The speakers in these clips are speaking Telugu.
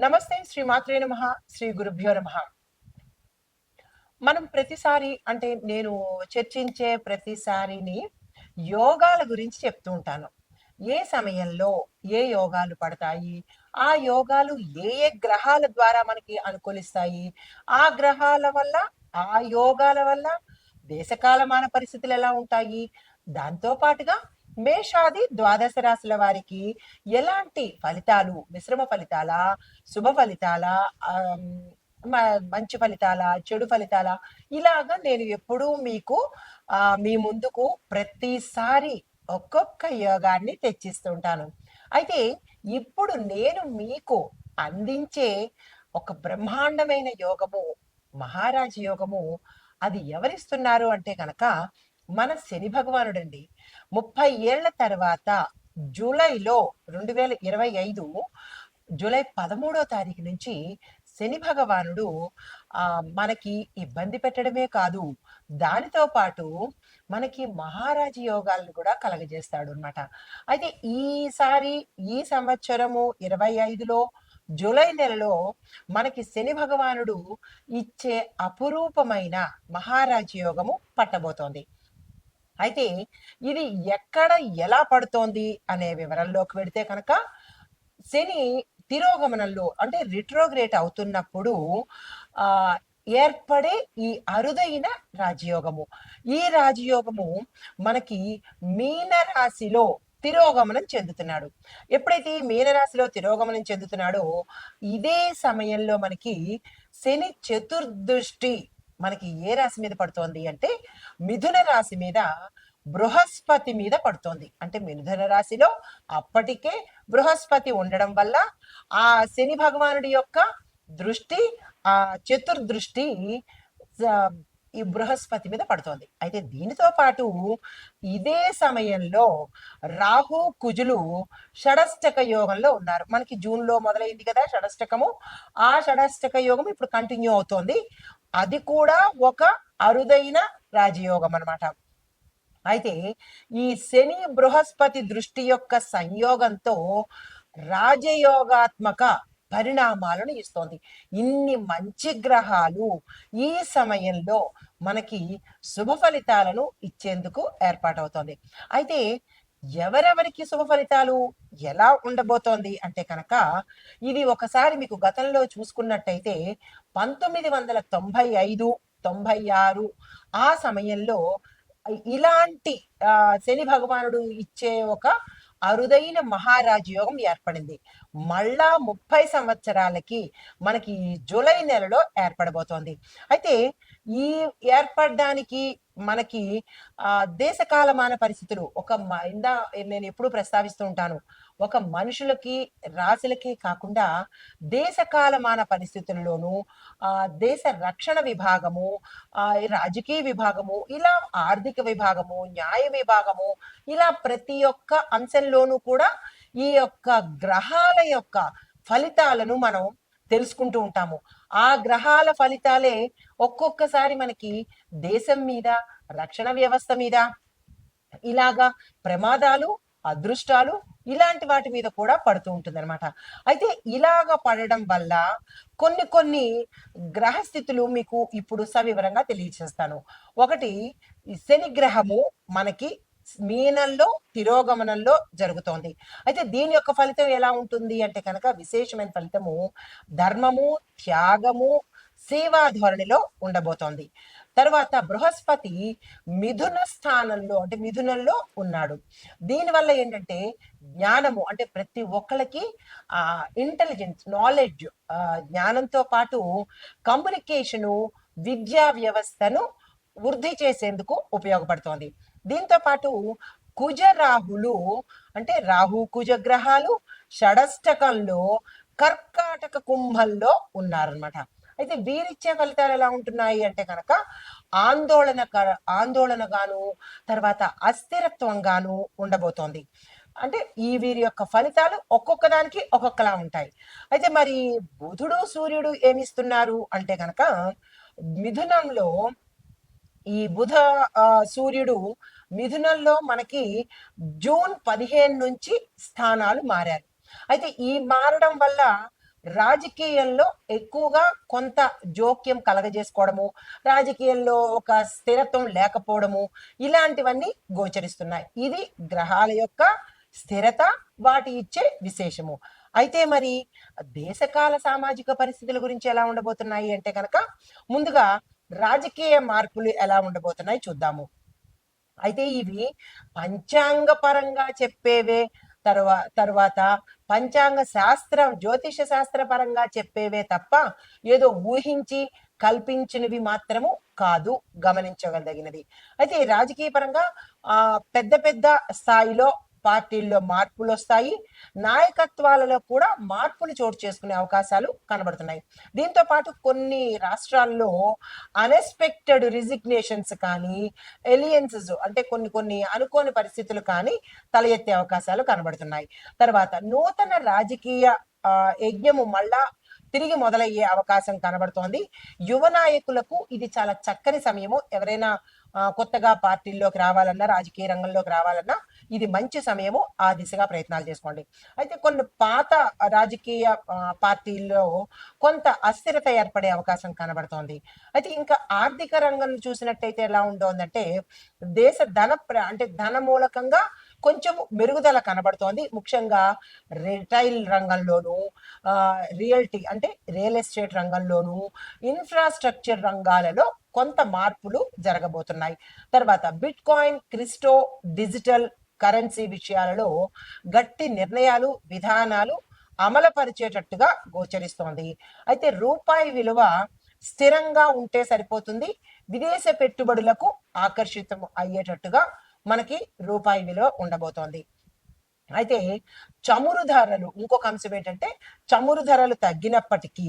నమస్తే శ్రీ మాత్రే నమ శ్రీ గురుభ్యో నమ. మనం ప్రతిసారి అంటే నేను చర్చించే ప్రతిసారిని యోగాల గురించి చెప్తూ ఉంటాను. ఏ సమయంలో ఏ యోగాలు పడతాయి? ఆ యోగాలు ఏ ఏ గ్రహాల ద్వారా మనకి అనుకూలిస్తాయి? ఆ గ్రహాల వల్ల ఆ యోగాల వల్ల దేశకాలమాన పరిస్థితులు ఎలా ఉంటాయి? దాంతో పాటుగా మేషాది ద్వాదశ రాశుల వారికి ఎలాంటి ఫలితాలు మిశ్రమ ఫలితాల శుభ ఫలితాల మ- మంచి ఫలితాల చెడు ఫలితాల? ఇలాగా నేను ఎప్పుడూ మీకు ఆ మీ ముందుకు ప్రతిసారి ఒక్కొక్క యోగాన్ని తెచ్చిస్తుంటాను. అయితే ఇప్పుడు నేను మీకు అందించే ఒక బ్రహ్మాండమైన యోగము మహారాజ యోగము అది ఎవరిస్తున్నారు అంటే కనుక మన శని భగవానుడండి. ముప్పై ఏళ్ళ తర్వాత జూలైలో రెండు వేల ఇరవై ఐదు జూలై పదమూడో తారీఖు నుంచి శని భగవానుడు ఆ మనకి ఇబ్బంది పెట్టడమే కాదు దానితో పాటు మనకి మహారాజ యోగాలను కూడా కలగజేస్తాడు అన్నమాట అయితే ఈసారి ఈ సంవత్సరము ఇరవై ఐదులో జూలై నెలలో మనకి శని భగవానుడు ఇచ్చే అపురూపమైన మహారాజ యోగము పట్టబోతోంది. అయితే ఇది ఎక్కడ ఎలా పడుతోంది అనే వివరంలోకి వెడితే కనుక శని తిరోగమనంలో అంటే రిట్రోగ్రేట్ అవుతున్నప్పుడు ఆ ఏర్పడే ఈ అరుదైన రాజయోగము. ఈ రాజయోగము మనకి మీన రాశిలో తిరోగమనం చెందుతున్నాడు. ఎప్పుడైతే ఈ మీనరాశిలో తిరోగమనం చెందుతున్నాడో ఇదే సమయంలో మనకి శని చతుర్దృష్టి మనకి ఏ రాశి మీద పడుతోంది అంటే మిథున రాశి మీద బృహస్పతి మీద పడుతోంది. అంటే మిథున రాశిలో అప్పటికే బృహస్పతి ఉండడం వల్ల ఆ శని భగవానుడి యొక్క దృష్టి ఆ చతుర్దృష్టి ఈ బృహస్పతి మీద పడుతోంది. అయితే దీనితో పాటు ఇదే సమయంలో రాహు కుజులు షడష్టక యోగంలో ఉన్నారు. మనకి జూన్లో మొదలైంది కదా షడష్టకము. ఆ షడష్టక యోగం ఇప్పుడు కంటిన్యూ అవుతోంది. అది కూడా ఒక అరుదైన రాజయోగం అన్నమాట. అయితే ఈ శని బృహస్పతి దృష్టి యొక్క సంయోగంతో రాజయోగాత్మక పరిణామాలను ఇస్తోంది. ఇన్ని మంచి గ్రహాలు ఈ సమయంలో మనకి శుభ ఫలితాలను ఇచ్చేందుకు ఏర్పాటవుతోంది. అయితే ఎవరెవరికి శుభ ఫలితాలు ఎలా ఉండబోతోంది అంటే కనుక ఇది ఒకసారి మీకు గతంలో చూసుకున్నట్టయితే పంతొమ్మిది వందల తొంభై ఐదు తొంభై ఆరు ఆ సమయంలో ఇలాంటి శని భగవానుడు ఇచ్చే ఒక అరుదైన మహారాజ యోగం ఏర్పడింది. మళ్ళా ముప్పై సంవత్సరాలకి మనకి జూలై నెలలో ఏర్పడబోతోంది. అయితే ఈ ఏర్పడడానికి మనకి ఆ దేశకాలమాన పరిస్థితులు ఒక మ- ఇందా నేను ఎప్పుడు ప్రస్తావిస్తూ ఉంటాను. ఒక మనుషులకి రాశులకి కాకుండా దేశకాలమాన పరిస్థితుల్లోనూ ఆ దేశ రక్షణ విభాగము ఆ రాజకీయ విభాగము ఇలా ఆర్థిక విభాగము న్యాయ విభాగము ఇలా ప్రతి ఒక్క అంశంలోనూ కూడా ఈ యొక్క గ్రహాల యొక్క ఫలితాలను మనం తెలుసుకుంటూ ఉంటాము. ఆ గ్రహాల ఫలితాలే ఒక్కొక్కసారి మనకి దేశం మీద రక్షణ వ్యవస్థ మీద ఇలాగా ప్రమాదాలు అదృష్టాలు ఇలాంటి వాటి మీద కూడా పడుతూ ఉంటుంది అనమాట అయితే ఇలాగ పడడం వల్ల కొన్ని కొన్ని గ్రహ స్థితులు మీకు ఇప్పుడు సవివరంగా తెలియజేస్తాను ఒకటి శని గ్రహము మనకి మీనంలో తిరోగమనంలో జరుగుతోంది. అయితే దీని యొక్క ఫలితం ఎలా ఉంటుంది అంటే కనుక విశేషమైన ఫలితము ధర్మము త్యాగము సేవా ధోరణిలో ఉండబోతోంది. తర్వాత బృహస్పతి మిథున స్థానంలో అంటే మిథునంలో ఉన్నాడు. దీనివల్ల ఏంటంటే జ్ఞానము అంటే ప్రతి ఒక్కళ్ళకి ఆ ఇంటెలిజెన్స్ నాలెడ్జ్ జ్ఞానంతో పాటు కమ్యూనికేషను విద్యా వ్యవస్థను వృద్ధి చేసేందుకు ఉపయోగపడుతోంది. దీంతో పాటు కుజ రాహులు అంటే రాహు కుజ గ్రహాలు షడష్టకంలో కర్కాటక కుంభంలో ఉన్నారనమాట అయితే వీరిచ్చే ఫలితాలు ఎలా ఉంటున్నాయి అంటే కనుక ఆందోళన ఆందోళనగాను తర్వాత అస్థిరత్వంగాను ఉండబోతోంది. అంటే ఈ వీరి యొక్క ఫలితాలు ఒక్కొక్క దానికి ఒక్కొక్కలా ఉంటాయి. అయితే మరి బుధుడు సూర్యుడు ఏమిస్తున్నారు అంటే కనుక మిథునంలో ఈ బుధ సూర్యుడు మిథునంలో మనకి జూన్ పదిహేను నుంచి స్థానాలు మారారు. అయితే ఈ మారడం వల్ల రాజకీయంలో ఎక్కువగా కొంత జోక్యం కలగజేసుకోవడము రాజకీయంలో ఒక స్థిరత్వం లేకపోవడము ఇలాంటివన్నీ గోచరిస్తున్నాయి. ఇది గ్రహాల యొక్క స్థిరత వాటి ఇచ్చే విశేషము. అయితే మరి దేశకాల సామాజిక పరిస్థితుల గురించి ఎలా ఉండబోతున్నాయి అంటే కనుక ముందుగా రాజకీయ మార్పులు ఎలా ఉండబోతున్నాయి చూద్దాము. అయితే ఇవి పంచాంగ పరంగా చెప్పేవే తర్వా తర్వాత పంచాంగ శాస్త్రం జ్యోతిష శాస్త్ర పరంగా చెప్పేవే తప్ప ఏదో ఊహించి కల్పించినవి మాత్రము కాదు గమనించగలిగినది అయితే రాజకీయ పరంగా ఆ పెద్ద పెద్ద స్థాయిలో పార్టీల్లో మార్పులు వస్తాయి నాయకత్వాలలో కూడా మార్పులు చోటు చేసుకునే అవకాశాలు కనబడుతున్నాయి. దీంతో పాటు కొన్ని రాష్ట్రాల్లో అన్ఎక్స్పెక్టెడ్ రిజిగ్నేషన్స్ కానీ ఎలియన్సెస్ అంటే కొన్ని కొన్ని అనుకోని పరిస్థితులు కానీ తల ఎత్తే అవకాశాలు కనబడుతున్నాయి. తర్వాత నూతన రాజకీయ యజ్ఞము మళ్ళా తిరిగి మొదలయ్యే అవకాశం కనబడుతోంది. యువ నాయకులకు ఇది చాలా చక్కని సమయము. ఎవరైనా కొత్తగా పార్టీల్లోకి రావాలన్నా రాజకీయ రంగంలోకి రావాలన్నా ఇది మంచి సమయము ఆ దిశగా ప్రయత్నాలు చేసుకోండి. అయితే కొన్ని పాత రాజకీయ పార్టీల్లో కొంత అస్థిరత ఏర్పడే అవకాశం కనబడుతోంది. అయితే ఇంకా ఆర్థిక రంగం చూసినట్టయితే ఎలా ఉంటుందంటే దేశ ధన ప్ర- అంటే ధన మూలకంగా కొంచెం మెరుగుదల కనబడుతోంది. ముఖ్యంగా రిటైల్ రంగంలోను రియల్టీ అంటే రియల్ ఎస్టేట్ రంగంలోను ఇన్ఫ్రాస్ట్రక్చర్ రంగాలలో కొంత మార్పులు జరగబోతున్నాయి. తర్వాత bitcoin crypto digital currency విషయాలలో గట్టి నిర్ణయాలు విధానాలు అమలుపరిచేటట్టుగా గోచరిస్తోంది. అయితే రూపాయి విలువ స్థిరంగా ఉంటే సరిపోతుంది. విదేశ పెట్టుబడులకు ఆకర్షితం అయ్యేటట్టుగా మనకి రూపాయి విలువ ఉండబోతోంది. అయితే చమురు ధరలు ఇంకొక అంశం ఏంటంటే చమురు ధరలు తగ్గినప్పటికీ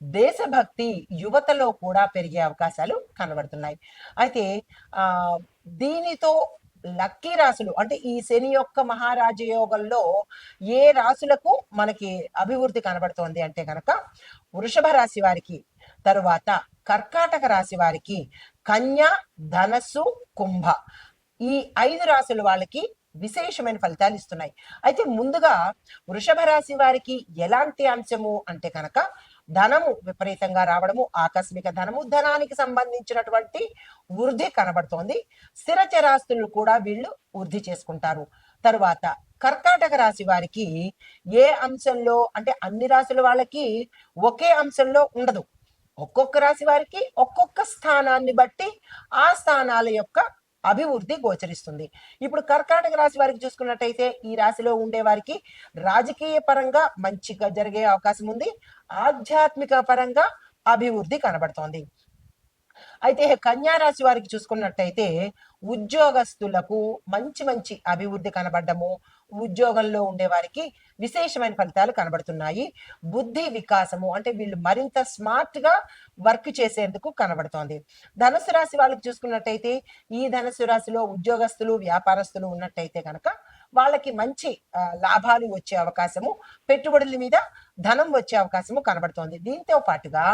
దేశభక్తి యువతలో కూడా పెరిగే అవకాశాలు కనబడుతున్నాయి. అయితే ఆ దీనితో లక్కీ రాసులు అంటే ఈ శని యొక్క మహారాజ యోగంలో ఏ రాసులకు మనకి అభివృద్ధి కనబడుతోంది అంటే కనుక వృషభ రాశి వారికి తరువాత కర్కాటక రాశి వారికి కన్య ధనస్సు కుంభ ఈ ఐదు రాసుల వాళ్ళకి విశేషమైన ఫలితాలు ఇస్తున్నాయి. అయితే ముందుగా వృషభ రాశి వారికి ఎలాంటి అంశము అంటే కనుక ధనము విపరీతంగా రావడము ఆకస్మిక ధనము ధనానికి సంబంధించినటువంటి వృద్ధి కనబడుతోంది. స్థిరచరాస్తులు కూడా వీళ్ళు వృద్ధి చేసుకుంటారు. తరువాత కర్కాటక రాశి వారికి ఏ అంశంలో అంటే అన్ని రాశుల వాళ్ళకి ఒకే అంశంలో ఉండదు. ఒక్కొక్క రాశి వారికి ఒక్కొక్క స్థానాన్ని బట్టి ఆ స్థానాల యొక్క అభివృద్ధి గోచరిస్తుంది. ఇప్పుడు కర్కాటక రాశి వారికి చూసుకున్నట్టయితే ఈ రాశిలో ఉండే వారికి రాజకీయ పరంగా మంచిగా జరిగే అవకాశం ఉంది. ఆధ్యాత్మిక పరంగా అభివృద్ధి కనబడుతోంది. అయితే కన్యా రాశి వారికి చూసుకున్నట్టయితే ఉద్యోగస్తులకు మంచి మంచి అభివృద్ధి కనబడము ఉద్యోగంలో ఉండే వారికి విశేషమైన ఫలితాలు కనబడుతున్నాయి. బుద్ధి వికాసము అంటే వీళ్ళు మరింత స్మార్ట్గా వర్క్ చేసేందుకు కనబడుతోంది. ధనుసు రాశి వాళ్ళకి చూసుకున్నట్టయితే ఈ ధనుసు రాశిలో ఉద్యోగస్తులు వ్యాపారస్తులు ఉన్నట్టయితే కనుక వాళ్ళకి మంచి లాభాలు వచ్చే అవకాశము పెట్టుబడుల మీద ధనం వచ్చే అవకాశము కనబడుతోంది. దీంతో పాటుగా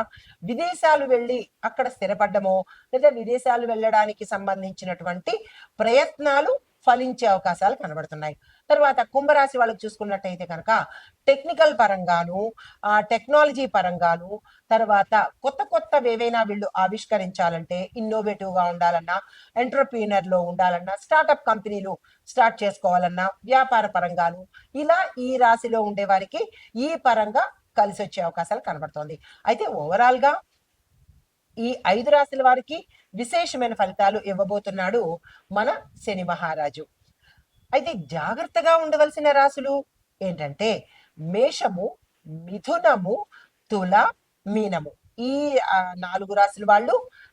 విదేశాలు వెళ్ళి అక్కడ స్థిరపడ్డమో లేదా విదేశాలు వెళ్ళడానికి సంబంధించినటువంటి ప్రయత్నాలు ఫలించే అవకాశాలు కనబడుతున్నాయి. తర్వాత కుంభరాశి వాళ్ళకి చూసుకున్నట్టయితే కనుక టెక్నికల్ పరంగాను ఆ టెక్నాలజీ పరంగాను తర్వాత కొత్త కొత్త ఏవైనా వీళ్ళు ఆవిష్కరించాలంటే ఇన్నోవేటివ్గా ఉండాలన్నా ఎంటర్ప్రీనర్లో ఉండాలన్నా స్టార్టప్ కంపెనీలు స్టార్ట్ చేసుకోవాలన్నా వ్యాపార పరంగాను ఇలా ఈ రాశిలో ఉండే వారికి ఈ పరంగా కలిసి వచ్చే అవకాశాలు కనబడుతోంది. అయితే ఓవరాల్గా ఈ ఐదు రాశుల వారికి విశేషమైన ఫలితాలు ఇవ్వబోతున్నాడు మన శని మహారాజు. అయితే జాగ్రత్తగా ఉండవలసిన రాశులు ఏంటంటే మేషము మిథునము తుల మీనము. ఈ నాలుగు రాశుల వాళ్ళు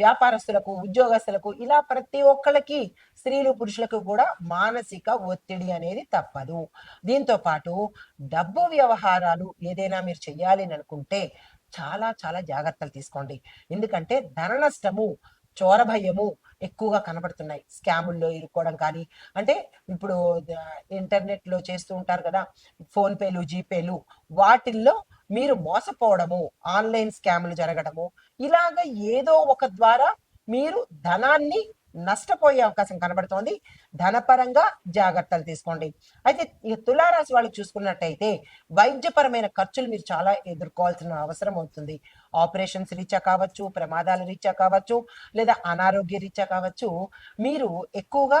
వ్యాపారస్తులకు ఉద్యోగస్తులకు ఇలా ప్రతి ఒక్కళ్ళకి స్త్రీలు పురుషులకు కూడా మానసిక ఒత్తిడి అనేది తప్పదు. దీంతో పాటు డబ్బు వ్యవహారాలు ఏదైనా మీరు చెయ్యాలి అని అనుకుంటే చాలా చాలా జాగ్రత్తలు తీసుకోండి. ఎందుకంటే ధన నష్టము చోరభయము ఎక్కువగా కనబడుతున్నాయి. స్కాముల్లో ఇరుక్కోవడం కానీ అంటే ఇప్పుడు ఇంటర్నెట్లో చేస్తూ ఉంటారు కదా ఫోన్ పేలు జీపేలు వాటిల్లో మీరు మోసపోవడము ఆన్లైన్ స్కాములు జరగడము ఇలాగ ఏదో ఒక ద్వారా మీరు ధనాన్ని నష్టపోయే అవకాశం కనబడుతోంది. ధనపరంగా జాగ్రత్తలు తీసుకోండి. అయితే ఈ తులారాశి వాళ్ళు చూసుకున్నట్టయితే వైద్యపరమైన ఖర్చులు మీరు చాలా ఎదుర్కోవాల్సిన అవసరం అవుతుంది. ఆపరేషన్స్ రీత్యా కావచ్చు ప్రమాదాల రీత్యా కావచ్చు లేదా అనారోగ్య రీత్యా కావచ్చు మీరు ఎక్కువగా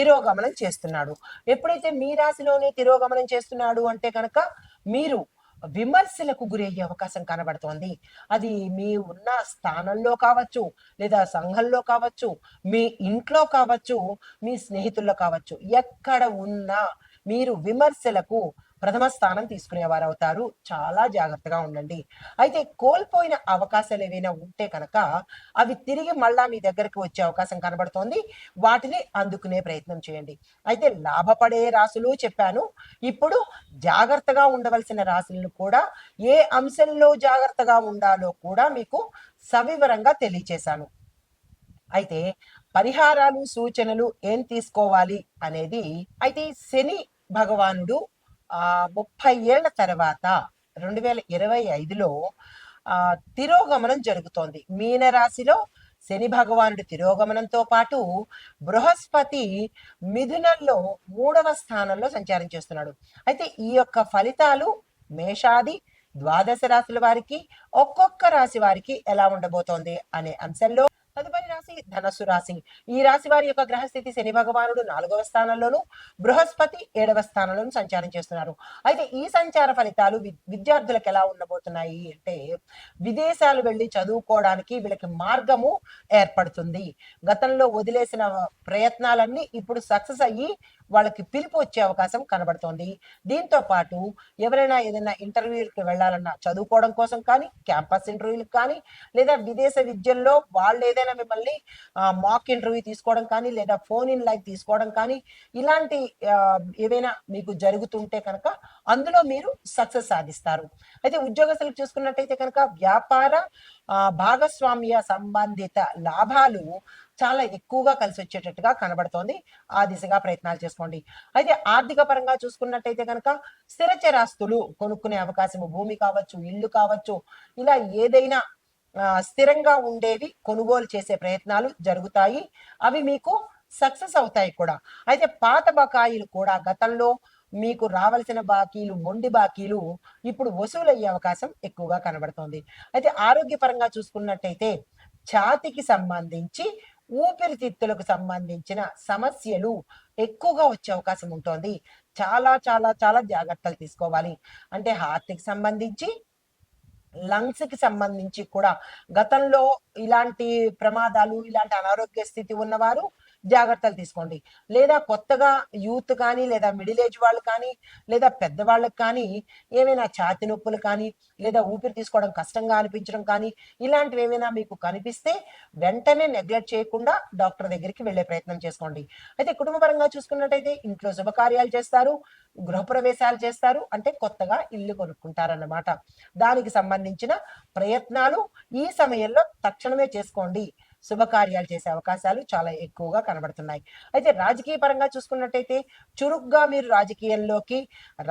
తిరోగమనం చేస్తున్నాడు. ఎప్పుడైతే మీ రాశిలోనే తిరోగమనం చేస్తున్నాడు అంటే కనుక మీరు విమర్శలకు గురయ్యే అవకాశం కనబడుతోంది. అది మీ ఉన్న స్థానంలో కావచ్చు లేదా సంఘంలో కావచ్చు మీ ఇంట్లో కావచ్చు మీ స్నేహితుల్లో కావచ్చు ఎక్కడ ఉన్నా మీరు విమర్శలకు ప్రథమ స్థానం తీసుకునేవారు అవుతారు చాలా జాగ్రత్తగా ఉండండి. అయితే కోల్పోయిన అవకాశాలు ఏవైనా ఉంటే కనుక అవి తిరిగి మళ్ళా మీ దగ్గరికి వచ్చే అవకాశం కనబడుతోంది. వాటిని అందుకునే ప్రయత్నం చేయండి. అయితే లాభపడే రాసులు చెప్పాను. ఇప్పుడు జాగ్రత్తగా ఉండవలసిన రాశులను కూడా ఏ అంశంలో జాగ్రత్తగా ఉండాలో కూడా మీకు సవివరంగా తెలియచేశాను. అయితే పరిహారాలు సూచనలు ఏం తీసుకోవాలి అనేది అయితే శని భగవానుడు ముప్పై ఏళ్ళ తర్వాత రెండు వేల ఇరవై ఐదులో ఆ తిరోగమనం జరుగుతోంది. మీనరాశిలో శని భగవానుడి తిరోగమనంతో పాటు బృహస్పతి మిథునంలో మూడవ స్థానంలో సంచారం చేస్తున్నాడు. అయితే ఈ యొక్క ఫలితాలు మేషాది ద్వాదశ రాశుల వారికి ఒక్కొక్క రాశి వారికి ఎలా ఉండబోతోంది అనే అంశంలో తదుపరి రాశి ధనస్సు రాశి. ఈ రాశి వారి యొక్క గ్రహస్థితి శని భగవానుడు నాలుగవ స్థానంలోను బృహస్పతి ఏడవ స్థానంలోను సంచారం చేస్తున్నారు. అయితే ఈ సంచార ఫలితాలు విద్యార్థులకు ఎలా ఉండబోతున్నాయి అంటే విదేశాలు వెళ్ళి చదువుకోవడానికి వీళ్ళకి మార్గము ఏర్పడుతుంది. గతంలో వదిలేసిన ప్రయత్నాలన్నీ ఇప్పుడు సక్సెస్ అయ్యి వాళ్ళకి పిలుపు వచ్చే అవకాశం కనబడుతోంది. దీంతో పాటు ఎవరైనా ఏదైనా ఇంటర్వ్యూకి వెళ్ళాలన్నా చదువుకోవడం కోసం కానీ క్యాంపస్ ఇంటర్వ్యూలకు కానీ లేదా విదేశ విద్యల్లో వాళ్ళు ఏదైనా మిమ్మల్ని మాక్ ఇంటర్వ్యూ తీసుకోవడం కానీ లేదా ఫోన్ ఇన్ లైవ్ తీసుకోవడం కానీ ఇలాంటి ఏదైనా ఏవైనా మీకు జరుగుతుంటే కనుక అందులో మీరు సక్సెస్ సాధిస్తారు. అయితే ఉద్యోగస్తులకు చూసుకున్నట్టయితే కనుక వ్యాపార భాగస్వామ్య సంబంధిత లాభాలు చాలా ఎక్కువగా కలిసి వచ్చేటట్టుగా కనబడుతోంది. ఆ దిశగా ప్రయత్నాలు చేసుకోండి. అయితే ఆర్థిక పరంగా చూసుకున్నట్టయితే కనుక స్థిరచరాస్తులు కొనుక్కునే అవకాశం భూమి కావచ్చు ఇల్లు కావచ్చు ఇలా ఏదైనా స్థిరంగా ఉండేవి కొనుగోలు చేసే ప్రయత్నాలు జరుగుతాయి. అవి మీకు సక్సెస్ అవుతాయి కూడా. అయితే పాత బకాయిలు కూడా గతంలో మీకు రావలసిన బాకీలు మొండి బాకీలు ఇప్పుడు వసూలయ్యే అవకాశం ఎక్కువగా కనబడుతోంది. అయితే ఆరోగ్యపరంగా చూసుకున్నట్టయితే ఛాతికి సంబంధించి ఊపిరితిత్తులకు సంబంధించిన సమస్యలు ఎక్కువగా వచ్చే అవకాశం ఉంటుంది. చాలా చాలా చాలా జాగ్రత్తలు తీసుకోవాలి. అంటే హార్ట్కి సంబంధించి లంగ్స్కి సంబంధించి కూడా గతంలో ఇలాంటి ప్రమాదాలు ఇలాంటి అనారోగ్య స్థితి ఉన్నవారు జాగ్రత్తలు తీసుకోండి. లేదా కొత్తగా యూత్ కానీ లేదా మిడిల్ ఏజ్ వాళ్ళు కానీ లేదా పెద్దవాళ్ళకి కానీ ఏమైనా ఛాతి నొప్పులు కానీ లేదా ఊపిరి తీసుకోవడం కష్టంగా అనిపించడం కానీ ఇలాంటివి ఏమైనా మీకు కనిపిస్తే వెంటనే నెగ్లెక్ట్ చేయకుండా డాక్టర్ దగ్గరికి వెళ్ళే ప్రయత్నం చేసుకోండి. అయితే కుటుంబపరంగా చూసుకున్నట్టయితే ఇంట్లో శుభకార్యాలు చేస్తారు గృహప్రవేశాలు చేస్తారు అంటే కొత్తగా ఇల్లు కొనుక్కుంటారన్నమాట. దానికి సంబంధించిన ప్రయత్నాలు ఈ సమయంలో తక్షణమే చేసుకోండి. శుభకార్యాలు చేసే అవకాశాలు చాలా ఎక్కువగా కనబడుతున్నాయి. అయితే రాజకీయ పరంగా చూసుకున్నట్టయితే చురుగ్గా మీరు రాజకీయాల్లోకి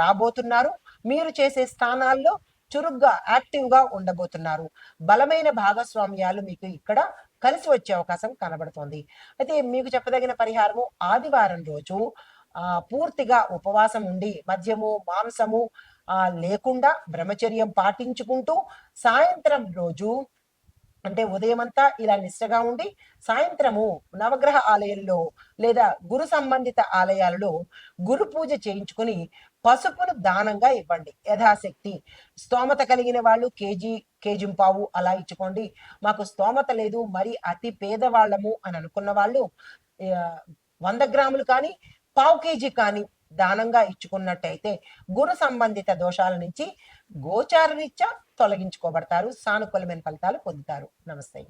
రాబోతున్నారు. మీరు చేసే స్థానాల్లో చురుగ్గా యాక్టివ్గా ఉండబోతున్నారు. బలమైన భాగస్వామ్యాలు మీకు ఇక్కడ కలిసి వచ్చే అవకాశం కనబడుతోంది. అయితే మీకు చెప్పదగిన పరిహారము ఆదివారం రోజు ఆ పూర్తిగా ఉపవాసం ఉండి మద్యము మాంసము ఆ లేకుండా బ్రహ్మచర్యం పాటించుకుంటూ సాయంత్రం రోజు అంటే ఉదయం అంతా ఇలా నిష్టగా ఉండి సాయంత్రము నవగ్రహ ఆలయంలో లేదా గురు సంబంధిత ఆలయాలలో గురు పూజ చేయించుకుని పసుపును దానంగా ఇవ్వండి. యథాశక్తి. స్తోమత కలిగిన వాళ్ళు కేజీ కేజీ పావు అలా ఇచ్చుకోండి. మాకు స్తోమత లేదు మరి అతి పేదవాళ్ళము అని అనుకున్న వాళ్ళు వంద గ్రాములు కానీ పావు కేజీ కానీ దానంగా ఇచ్చుకున్నట్టయితే గురు సంబంధిత దోషాల నుంచి గోచార రీత్యా తొలగించుకోబడతారు. సానుకూలమైన ఫలితాలు పొందుతారు. నమస్తే.